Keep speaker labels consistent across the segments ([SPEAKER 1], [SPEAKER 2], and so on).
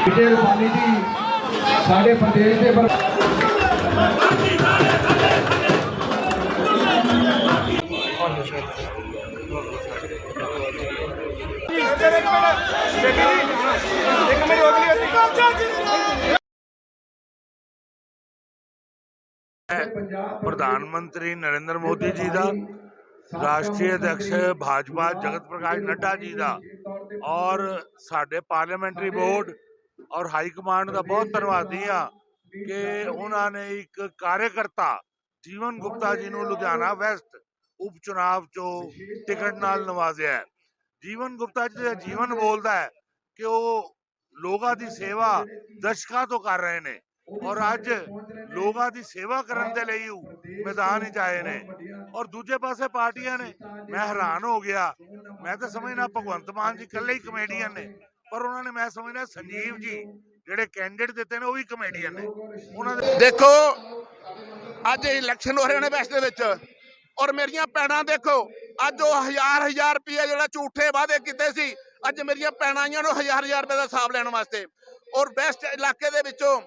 [SPEAKER 1] ਵਿਜੇ ਰੂਪਾਨੀ ਜੀ ਸਾਡੇ ਪ੍ਰਦੇਸ਼ ਦੇ ਪਰ
[SPEAKER 2] ਪ੍ਰਧਾਨ ਮੰਤਰੀ ਨਰਿੰਦਰ ਮੋਦੀ ਜੀ ਦਾ ਰਾਸ਼ਟਰੀ ਅਧਿਕਸ਼ ਭਾਜਪਾ ਜਗਤ ਪ੍ਰਕਾਸ਼ ਨੱਡਾ ਜੀ ਦਾ ਔਰ ਸਾਡੇ ਪਾਰਲੀਮੈਂਟਰੀ ਬੋਰਡ ਔਰ ਹਾਈ ਕਮਾਂਡ ਦਾ ਬਹੁਤ ਧੰਨਵਾਦੀ ਆ ਕਿ ਉਹਨਾਂ ਨੇ ਇੱਕ ਕਾਰਜਕਰਤਾ ਜੀਵਨ ਗੁਪਤਾ ਜੀ ਨੂੰ ਲੁਧਿਆਣਾ ਵੈਸਟ ਉਪ ਚੁਣਾਵ ਚੋਂ ਟਿਕਟ ਨਾਲ ਨਵਾਜ਼ਿਆ ਹੈ। ਜੀਵਨ ਗੁਪਤਾ ਜੀ ਦਾ ਜੀਵਨ ਬੋਲਦਾ ਹੈ ਕਿ ਉਹ ਲੋਕਾਂ ਦੀ ਸੇਵਾ ਦਸ਼ਕਾਂ ਤੋਂ ਕਰ ਰਹੇ ਨੇ ਔਰ ਅੱਜ ਲੋਕਾਂ ਦੀ ਸੇਵਾ ਕਰਨ ਦੇ ਲਈ ਮੈਦਾਨ ਵਿੱਚ ਆਏ ਨੇ। ਔਰ ਦੂਜੇ ਪਾਸੇ ਪਾਰਟੀਆਂ ਨੇ। ਮੈਂ ਹੈਰਾਨ ਹੋ ਗਿਆ। ਮੈਂ ਤਾਂ ਸਮਝਣਾ ਭਗਵੰਤ ਮਾਨ ਜੀ ਇਕੱਲੇ ਹੀ ਕਮੇਡੀਅਨ ਨੇ। ਪਰ ਉਹਨਾਂ ਨੇ ਮੈਂ ਸਮਝਣਾ ਸੰਜੀਵ ਜੀ ਜਿਹੜੇ ਕੈਂਡੀਡੇਟ ਦਿੱਤੇ ਨੇ ਉਹ ਵੀ ਕਮੇਡੀਅਨ ਨੇ। ਉਹਨਾਂ ਦੇ
[SPEAKER 3] ਦੇਖੋ ਅੱਜ ਇਲੈਕਸ਼ਨ ਹੋ ਰਹੇ ਨੇ ਵੈਸਟ ਦੇ ਵਿੱਚ। ਔਰ ਮੇਰੀਆਂ ਭੈਣਾਂ ਦੇਖੋ ਅੱਜ ਉਹ ਹਜ਼ਾਰ ਹਜ਼ਾਰ ਰੁਪਏ ਜਿਹੜਾ ਝੂਠੇ ਵਾਅਦੇ ਕੀਤੇ ਸੀ ਅੱਜ ਮੇਰੀਆਂ ਭੈਣਾਂ ਆਈਆਂ ਨੂੰ ਹਜ਼ਾਰ ਹਜ਼ਾਰ ਰੁਪਏ ਦਾ ਹਿਸਾਬ ਲੈਣ ਵਾਸਤੇ। ਔਰ ਵੈਸਟ ਇਲਾਕੇ ਦੇ ਵਿੱਚੋਂ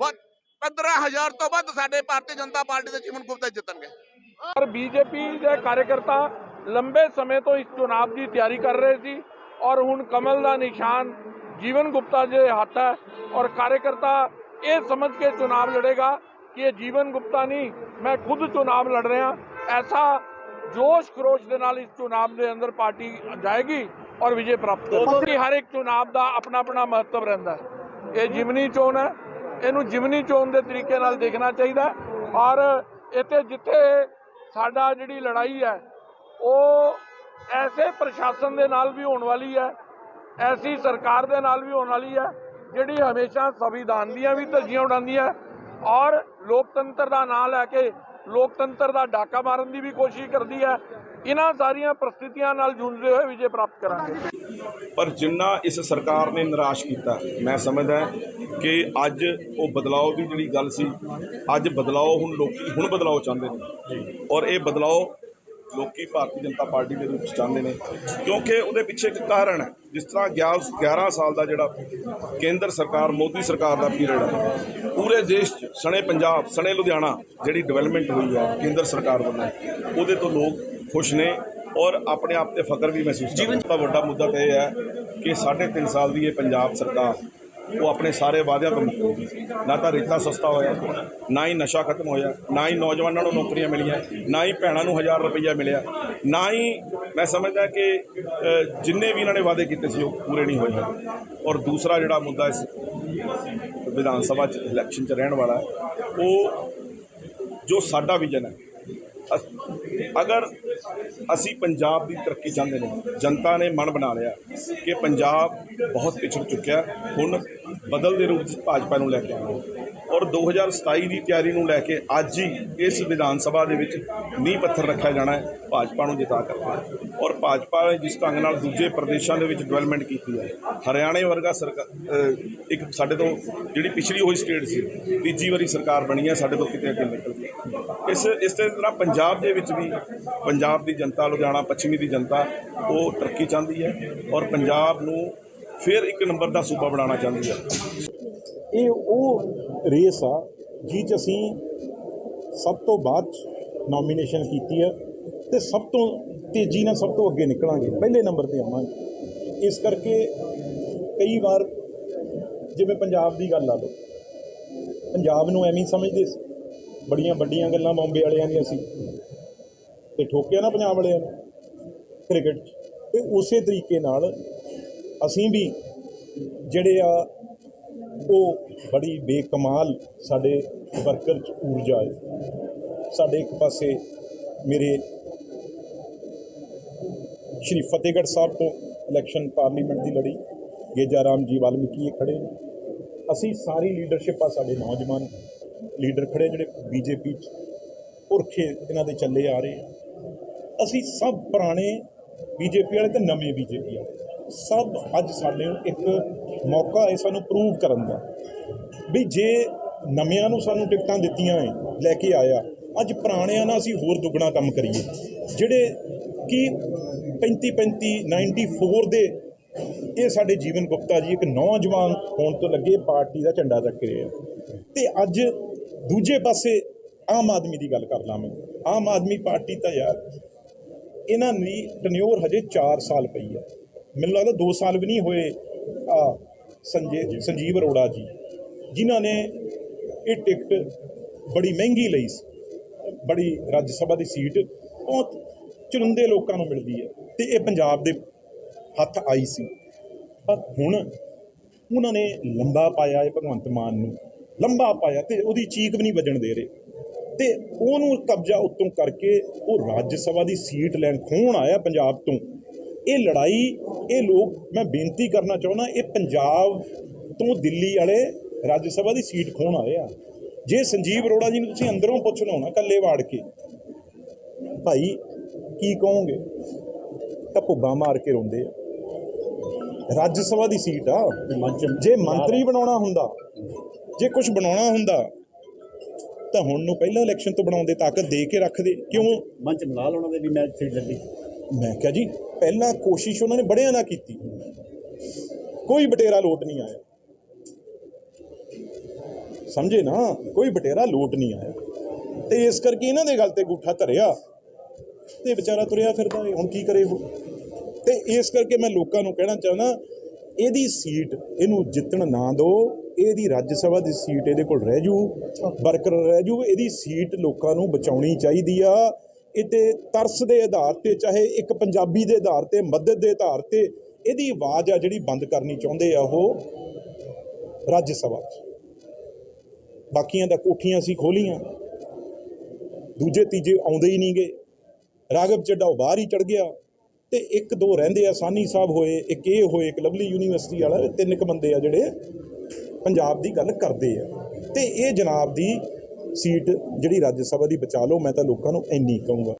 [SPEAKER 3] ਵੱਧ 15000 ਤੋਂ ਵੱਧ ਸਾਡੇ ਭਾਰਤੀ ਜਨਤਾ ਪਾਰਟੀ ਦੇ ਜੀਵਨ ਗੁਪਤਾ ਜਿੱਤਣਗੇ।
[SPEAKER 4] ਔਰ ਬੀਜੇਪੀ ਦੇ ਕਾਰਜਕਰਤਾ ਲੰਬੇ ਸਮੇਂ ਤੋਂ ਇਸ ਚੁਣਾਵ ਦੀ ਤਿਆਰੀ ਕਰ ਰਹੇ ਸੀ। ਔਰ ਹੁਣ ਕਮਲ ਦਾ ਨਿਸ਼ਾਨ ਜੀਵਨ ਗੁਪਤਾ ਦੇ ਹੱਥ ਹੈ ਔਰ ਕਾਰਜਕਰਤਾ ਇਹ ਸਮਝ ਕੇ ਚੁਣਾਵ ਲੜੇਗਾ ਕਿ ਇਹ ਜੀਵਨ ਗੁਪਤਾ ਨਹੀਂ ਮੈਂ ਖੁਦ ਚੁਣਾਵ ਲੜ ਰਿਹਾ। ਐਸਾ ਜੋਸ਼ ਖਰੋਸ਼ ਦੇ ਨਾਲ ਇਸ ਚੁਣਾਵ ਦੇ ਅੰਦਰ ਪਾਰਟੀ ਜਾਏਗੀ ਔਰ ਵਿਜੇ ਪ੍ਰਾਪਤ ਕਰੇਗੀ। ਹਰ ਇੱਕ ਚੁਣਾਵ ਦਾ ਆਪਣਾ ਆਪਣਾ ਮਹੱਤਵ ਰਹਿੰਦਾ ਹੈ। ਇਹ ਜਿਮਨੀ ਚੋਣ ਹੈ। ਇਹਨੂੰ ਜਿਮਨੀ ਚੋਣ ਦੇ ਤਰੀਕੇ ਨਾਲ ਦੇਖਣਾ ਚਾਹੀਦਾ ਔਰ ਇੱਥੇ ਜਿੱਥੇ ਸਾਡਾ ਜਿਹੜੀ ਲੜਾਈ ਹੈ ਉਹ ਐਸੇ ਪ੍ਰਸ਼ਾਸਨ ਦੇ ਨਾਲ ਵੀ ਹੋਣ ਵਾਲੀ ਹੈ, ਐਸੀ ਸਰਕਾਰ ਦੇ ਨਾਲ ਵੀ ਹੋਣ ਵਾਲੀ ਹੈ, ਜਿਹੜੀ ਹਮੇਸ਼ਾ ਸੰਵਿਧਾਨ ਦੀਆਂ ਵੀ ਧੱਜੀਆਂ ਉਡਾਉਂਦੀ ਹੈ ਔਰ ਲੋਕਤੰਤਰ ਦਾ ਨਾਂ ਲੈ ਕੇ ਲੋਕਤੰਤਰ ਦਾ ਡਾਕਾ ਮਾਰਨ ਦੀ ਵੀ ਕੋਸ਼ਿਸ਼ ਕਰਦੀ ਹੈ, ਇਹਨਾਂ ਸਾਰੀਆਂ ਪ੍ਰਸਥਿਤੀਆਂ ਨਾਲ ਜੂਝਦੇ ਹੋਏ ਵਿਜੇ ਪ੍ਰਾਪਤ ਕਰਾਂਗੇ।
[SPEAKER 5] ਪਰ ਜਿੰਨਾ ਇਸ ਸਰਕਾਰ ਨੇ ਨਿਰਾਸ਼ ਕੀਤਾ, ਮੈਂ ਸਮਝਦਾ ਕਿ ਅੱਜ ਉਹ ਬਦਲਾਅ ਦੀ ਜਿਹੜੀ ਗੱਲ ਸੀ, ਅੱਜ ਬਦਲਾਅ ਹੁਣ ਲੋਕੀ ਹੁਣ ਬਦਲਾਅ ਚਾਹੁੰਦੇ ਨੇ। ਔਰ ਇਹ ਬਦਲਾਅ ਲੋਕੀ ਭਾਰਤੀ ਜਨਤਾ ਪਾਰਟੀ ਦੇ ਰੂਪ ਚ ਚਾਹੁੰਦੇ ਨੇ ਕਿਉਂਕਿ ਉਹਦੇ ਪਿੱਛੇ ਇੱਕ ਕਾਰਨ ਹੈ ਜਿਸ ਤਰ੍ਹਾਂ 11 11 ਸਾਲ ਦਾ ਜਿਹੜਾ ਕੇਂਦਰ ਸਰਕਾਰ ਮੋਦੀ ਸਰਕਾਰ ਦਾ ਪੀਰੀਅਡ ਹੈ ਪੂਰੇ ਦੇਸ਼ 'ਚ ਸਣੇ ਪੰਜਾਬ ਸਣੇ ਲੁਧਿਆਣਾ ਜਿਹੜੀ ਡਿਵੈਲਪਮੈਂਟ ਹੋਈ ਹੈ ਕੇਂਦਰ ਸਰਕਾਰ ਵੱਲੋਂ ਉਹਦੇ ਤੋਂ ਲੋਕ ਖੁਸ਼ ਨੇ ਔਰ ਆਪਣੇ ਆਪ ਤੇ ਫਖਰ ਵੀ ਮਹਿਸੂਸ ਕਰਦੇ ਨੇ। ਤਾਂ ਵੱਡਾ ਮੁੱਦਾ ਤਾਂ ਇਹ ਹੈ ਕਿ ਸਾਢੇ ਤਿੰਨ ਸਾਲ ਦੀ ਇਹ ਪੰਜਾਬ ਸਰਕਾਰ ਉਹ ਆਪਣੇ ਸਾਰੇ ਵਾਅਦਿਆਂ ਤੋਂ ਮੁੱਕ ਹੋ ਗਈ ਨਾ ਤਾਂ ਰੇਤਾ ਸਸਤਾ ਹੋਇਆ, ਨਾ ਹੀ ਨਸ਼ਾ ਖਤਮ ਹੋਇਆ, ਨਾ ਹੀ ਨੌਜਵਾਨਾਂ ਨੂੰ ਨੌਕਰੀਆਂ ਮਿਲੀਆਂ, ਨਾ ਹੀ ਭੈਣਾਂ ਨੂੰ 1000 ਰੁਪਈਆ ਮਿਲਿਆ, ਨਾ ਹੀ ਮੈਂ ਸਮਝਦਾ ਕਿ ਜਿੰਨੇ ਵੀ ਇਹਨਾਂ ਨੇ ਵਾਅਦੇ ਕੀਤੇ ਸੀ, ਉਹ ਪੂਰੇ ਨਹੀਂ ਹੋਏ ਹਨ। ਔਰ ਦੂਸਰਾ ਜਿਹੜਾ ਮੁੱਦਾ ਇਸ ਵਿਧਾਨ ਸਭਾ ਚ ਇਲੈਕਸ਼ਨ ਚ ਰਹਿਣ ਵਾਲਾ ਉਹ ਜੋ ਸਾਡਾ ਵਿਜ਼ਨ ਹੈ, ਅਸ- ਅਗਰ ਅਸੀਂ ਪੰਜਾਬ ਦੀ ਤਰੱਕੀ ਚਾਹੁੰਦੇ ਨੇ, ਜਨਤਾ ਨੇ ਮਨ ਬਣਾ ਲਿਆ ਕਿ ਪੰਜਾਬ ਬਹੁਤ ਪਿਛੜ ਚੁੱਕਿਆ ਹੁਣ ਬਦਲ ਦੇ ਰੂਪ ਵਿੱਚ ਭਾਜਪਾ ਨੂੰ ਲੈ ਕੇ ਆਉਣਾ। ਔਰ 2027 ਦੀ ਤਿਆਰੀ ਨੂੰ ਲੈ ਕੇ ਅੱਜ ਹੀ ਇਸ ਵਿਧਾਨ ਸਭਾ ਦੇ ਵਿੱਚ ਨੀਂਹ ਪੱਥਰ ਰੱਖਿਆ ਜਾਣਾ ਹੈ, ਭਾਜਪਾ ਨੂੰ ਜਿਤਾ ਕਰਕੇ ਔਰ ਭਾਜਪਾ ਨੇ ਜਿਸ ਢੰਗ ਨਾਲ ਦੂਜੇ ਪ੍ਰਦੇਸ਼ਾਂ ਦੇ ਵਿੱਚ ਡਿਵੈਲਪਮੈਂਟ ਕੀਤੀ ਹੈ, ਹਰਿਆਣੇ ਵਰਗਾ ਸਰਕਾਰ ਇੱਕ ਸਾਡੇ ਤੋਂ ਜਿਹੜੀ ਪਿਛਲੀ ਹੋਈ ਸਟੇਟ ਸੀ, ਤੀਜੀ ਵਾਰੀ ਸਰਕਾਰ ਬਣੀ ਹੈ, ਸਾਡੇ ਤੋਂ ਕਿਤੇ ਅੱਗੇ ਨਿਕਲ ਗਈ ਇਸ ਇਸ ਤਰ੍ਹਾਂ ਪੰਜਾਬ ਦੇ ਵਿੱਚ ਵੀ ਪੰਜਾਬ ਦੀ ਜਨਤਾ, ਲੁਧਿਆਣਾ ਪੱਛਮੀ ਦੀ ਜਨਤਾ, ਉਹ ਤਰੱਕੀ ਚਾਹੁੰਦੀ ਹੈ। ਔਰ ਪੰਜਾਬ ਨੂੰ ਫਿਰ ਇੱਕ ਨੰਬਰ ਦਾ ਸੂਬਾ ਬਣਾਉਣਾ ਚਾਹੁੰਦੀ ਹੈ
[SPEAKER 6] ਇਹ ਉਹ ਰੇਸ ਆ ਜਿਹ 'ਚ ਅਸੀਂ ਸਭ ਤੋਂ ਬਾਅਦ ਨੋਮੀਨੇਸ਼ਨ ਕੀਤੀ ਹੈ ਤੇ ਸਭ ਤੋਂ ਤੇਜ਼ੀ ਨਾਲ ਸਭ ਤੋਂ ਅੱਗੇ ਨਿਕਲਾਂਗੇ, ਪਹਿਲੇ ਨੰਬਰ ਤੇ ਆਵਾਂਗੇ। ਇਸ ਕਰਕੇ ਕਈ ਵਾਰ ਜਿਵੇਂ ਪੰਜਾਬ ਦੀ ਗੱਲ ਆ ਲਓ, ਪੰਜਾਬ ਨੂੰ ਐਵੇਂ ਸਮਝਦੇ ਸੀ, ਬੜੀਆਂ ਵੱਡੀਆਂ ਗੱਲਾਂ ਬੰਬੇ ਵਾਲਿਆਂ ਦੀਆਂ ਸੀ। ਤੇ ਠੋਕਿਆ ਨਾ ਪੰਜਾਬ ਵਾਲਿਆਂ ਨੇ ਕ੍ਰਿਕਟ 'ਚ। ਤੇ ਉਸੇ ਤਰੀਕੇ ਨਾਲ ਅਸੀਂ ਵੀ ਜਿਹੜੇ ਆ, ਉਹ ਬੜੀ ਬੇਕਮਾਲ ਸਾਡੇ ਵਰਕਰ ਚ ਊਰਜਾ ਹੈ। ਸਾਡੇ ਇੱਕ ਪਾਸੇ ਮੇਰੇ ਸ਼੍ਰੀ ਫਤਿਹਗੜ੍ਹ ਸਾਹਿਬ ਤੋਂ ਇਲੈਕਸ਼ਨ ਪਾਰਲੀਮੈਂਟ ਦੀ ਲੜੀ, ਗੇਜਾ ਰਾਮ ਜੀ ਵਾਲਮੀਕੀ ਇਹ ਖੜੇ ਨੇ। ਅਸੀਂ ਸਾਰੀ ਲੀਡਰਸ਼ਿਪ ਆ ਸਾਡੇ ਨੌਜਵਾਨ ਲੀਡਰ ਖੜੇ ਜਿਹੜੇ ਬੀਜੇਪੀ ਚ ਪੁਰਖੇ ਇਹਨਾਂ ਦੇ ਚੱਲੇ ਆ ਰਹੇ ਅਸੀਂ ਸਭ ਪੁਰਾਣੇ ਬੀਜੇਪੀ ਵਾਲੇ ਤੇ ਨਵੇਂ ਬੀਜੇਪੀ ਵਾਲੇ। ਸਭ ਅੱਜ ਸਾਡੇ ਇੱਕ ਮੌਕਾ ਹੈ ਸਾਨੂੰ ਪ੍ਰੂਵ ਕਰਨ ਦਾ। ਵੀ ਜੇ ਨਵਿਆਂ ਨੂੰ ਸਾਨੂੰ ਟਿਕਟਾਂ ਦਿੱਤੀਆਂ ਹੈ ਲੈ ਕੇ ਆਇਆ, ਅੱਜ ਪੁਰਾਣਿਆਂ ਨਾਲ ਅਸੀਂ ਹੋਰ ਦੁੱਗਣਾ ਕੰਮ ਕਰੀਏ। ਜਿਹੜੇ ਕਿ 35 35 94 ਦੇ ਇਹ ਸਾਡੇ ਜੀਵਨ ਗੁਪਤਾ ਜੀ ਇੱਕ ਨੌਜਵਾਨ ਹੋਣ ਤੋਂ ਲੱਗੇ ਪਾਰਟੀ ਦਾ ਝੰਡਾ ਚੱਕ ਰਹੇ ਆ। ਤੇ ਅੱਜ ਦੂਜੇ ਪਾਸੇ ਆਮ ਆਦਮੀ ਦੀ ਗੱਲ ਕਰ ਲਾਂ ਮੈਂ। ਆਮ ਆਦਮੀ ਪਾਰਟੀ ਤਾਂ ਯਾਰ, ਇਹਨਾਂ ਦੀ ਟਨਿਓਰ ਹਜੇ 4 ਸਾਲ ਪਈ ਆ। ਮੈਨੂੰ ਲੱਗਦਾ 2 ਸਾਲ ਵੀ ਨਹੀਂ ਹੋਏ ਆ ਸੰਜੇ ਸੰਜੀਵ ਅਰੋੜਾ ਜੀ, ਜਿਨ੍ਹਾਂ ਨੇ ਇਹ ਟਿਕਟ ਬੜੀ ਮਹਿੰਗੀ ਲਈ ਸੀ। ਬੜੀ ਰਾਜ ਸਭਾ ਦੀ ਸੀਟ ਬਹੁਤ ਚੁਣੰਦੇ ਲੋਕਾਂ ਨੂੰ ਮਿਲਦੀ ਹੈ ਤੇ ਇਹ ਪੰਜਾਬ ਦੇ ਹੱਥ ਆਈ ਸੀ। ਪਰ ਹੁਣ ਉਹਨਾਂ ਨੇ ਲੰਬਾ ਪਾਇਆ ਇਹ ਭਗਵੰਤ ਮਾਨ ਨੂੰ, ਲੰਬਾ ਪਾਇਆ ਤੇ ਉਹਦੀ ਚੀਕ ਵੀ ਨਹੀਂ ਵੱਜਣ ਦੇ ਰਹੇ। ਤੇ ਉਹਨੂੰ ਕਬਜ਼ਾ ਉੱਤੋਂ ਕਰਕੇ ਉਹ ਰਾਜ ਸਭਾ ਦੀ ਸੀਟ ਲੈਣ ਖੋਣ ਆਇਆ ਪੰਜਾਬ ਤੋਂ। ਇਹ ਲੜਾਈ, ਇਹ ਲੋਕ, ਮੈਂ ਬੇਨਤੀ ਕਰਨਾ ਚਾਹੁੰਦਾ, ਇਹ ਪੰਜਾਬ ਤੋਂ ਦਿੱਲੀ ਵਾਲੇ ਰਾਜ ਸਭਾ ਦੀ ਸੀਟ ਖੋਣ ਆਏ ਆ। ਜੇ ਸੰਜੀਵ ਅਰੋੜਾ ਜੀ ਨੂੰ ਤੁਸੀਂ ਅੰਦਰੋਂ ਪੁੱਛ ਲਓ ਨਾ ਕੱਲੇ ਵਾੜ ਕੇ, ਭਾਈ ਕੀ ਕਹੋਗੇ? ਤਾਂ ਭੁੱਬਾ ਮਾਰ ਕੇ ਰੋਂਦੇ ਆ। ਰਾਜ ਸਭਾ ਦੀ ਸੀਟ ਆ। ਜੇ ਮੰਤਰੀ ਬਣਾਉਣਾ ਹੁੰਦਾ, ਜੇ ਕੁਝ ਬਣਾਉਣਾ ਹੁੰਦਾ, ਤਾਂ ਹੁਣ ਨੂੰ ਪਹਿਲਾਂ ਇਲੈਕਸ਼ਨ ਤੋਂ ਬਣਾਉਂਦੇ ਤਾਕਤ ਦੇ ਕੇ ਰੱਖਦੇ ਕਿਉਂ?
[SPEAKER 7] ਮੰਚ ਨਾਲ ਉਹਨਾਂ ਦੇ ਵੀ ਮੈਚ ਸੀਟ ਲੱਗੀ।
[SPEAKER 6] ਮੈਂ ਕਿਹਾ ਜੀ ਪਹਿਲਾਂ ਕੋਸ਼ਿਸ਼ ਉਹਨਾਂ ਨੇ ਬੜਿਆਂ ਨਾਲ ਕੀਤੀ। ਕੋਈ ਬਟੇਰਾ ਲੋਟ ਨਹੀਂ ਆਇਆ। ਸਮਝੇ ਨਾ? ਕੋਈ ਬਟੇਰਾ ਲੋਟ ਨਹੀਂ ਆਇਆ। ਤੇ ਇਸ ਕਰਕੇ ਇਹਨਾਂ ਦੇ ਗੱਲ ਤੇ ਗੁੱਠਾ ਧਰਿਆ। ਤੇ ਵਿਚਾਰਾ ਤੁਰਿਆ ਫਿਰਦਾ ਹੁਣ ਕੀ ਕਰੇ ਉਹ? ਤੇ ਇਸ ਕਰਕੇ ਮੈਂ ਲੋਕਾਂ ਨੂੰ ਕਹਿਣਾ ਚਾਹੁੰਦਾ ਇਹਦੀ ਸੀਟ ਇਹਨੂੰ ਜਿੱਤਣ ਨਾ ਦਿਓ ਇਹਦੀ ਰਾਜ ਸਭਾ ਦੀ ਸੀਟ ਇਹਦੇ ਕੋਲ ਰਹਿ ਜੂ ਬਰਕਰਾਰ ਰਹਿ ਜੂ। ਇਹਦੀ ਸੀਟ ਲੋਕਾਂ ਨੂੰ ਬਚਾਉਣੀ ਚਾਹੀਦੀ ਆ। ਇਹ ਤੇ ਤਰਸ ਦੇ ਆਧਾਰ ਤੇ, ਚਾਹੇ ਇੱਕ ਪੰਜਾਬੀ ਦੇ ਆਧਾਰ ਤੇ, ਮਦਦ ਦੇ ਆਧਾਰ ਤੇ ਇਹਦੀ ਆਵਾਜ਼ ਆ ਜਿਹੜੀ ਬੰਦ ਕਰਨੀ ਚਾਹੁੰਦੇ ਆ ਉਹ ਰਾਜ ਸਭਾ 'ਚ। ਬਾਕੀਆਂ ਦਾ ਕੋਠੀਆਂ ਸੀ ਖੋਲੀਆਂ। ਦੂਜੇ, ਤੀਜੇ ਆਉਂਦੇ ਹੀ ਨਹੀਂਗੇ। ਰਾਗਵ ਚੱਡਾ ਬਾਹਰ ਹੀ ਚੜ ਗਿਆ ਤੇ ਇੱਕ ਦੋ ਰਹਿੰਦੇ ਆ, ਸਾਨੀ ਸਾਹਿਬ ਹੋਏ, ਇੱਕ ਇਹ ਹੋਏ, ਇੱਕ ਲਵਲੀ ਯੂਨੀਵਰਸਿਟੀ ਵਾਲਾ, ਤਿੰਨ ਕੁ ਬੰਦੇ ਆ ਜਿਹੜੇ ਪੰਜਾਬ ਦੀ ਗੱਲ ਕਰਦੇ ਆ। ਤੇ ਇਹ ਜਨਾਬ ਦੀ ਸੀਟ ਜਿਹੜੀ ਰਾਜ ਸਭਾ ਦੀ ਬਚਾ ਲਓ ਮੈਂ ਤਾਂ ਲੋਕਾਂ ਨੂੰ ਇੰਨੀ ਕਹੂੰਗਾ।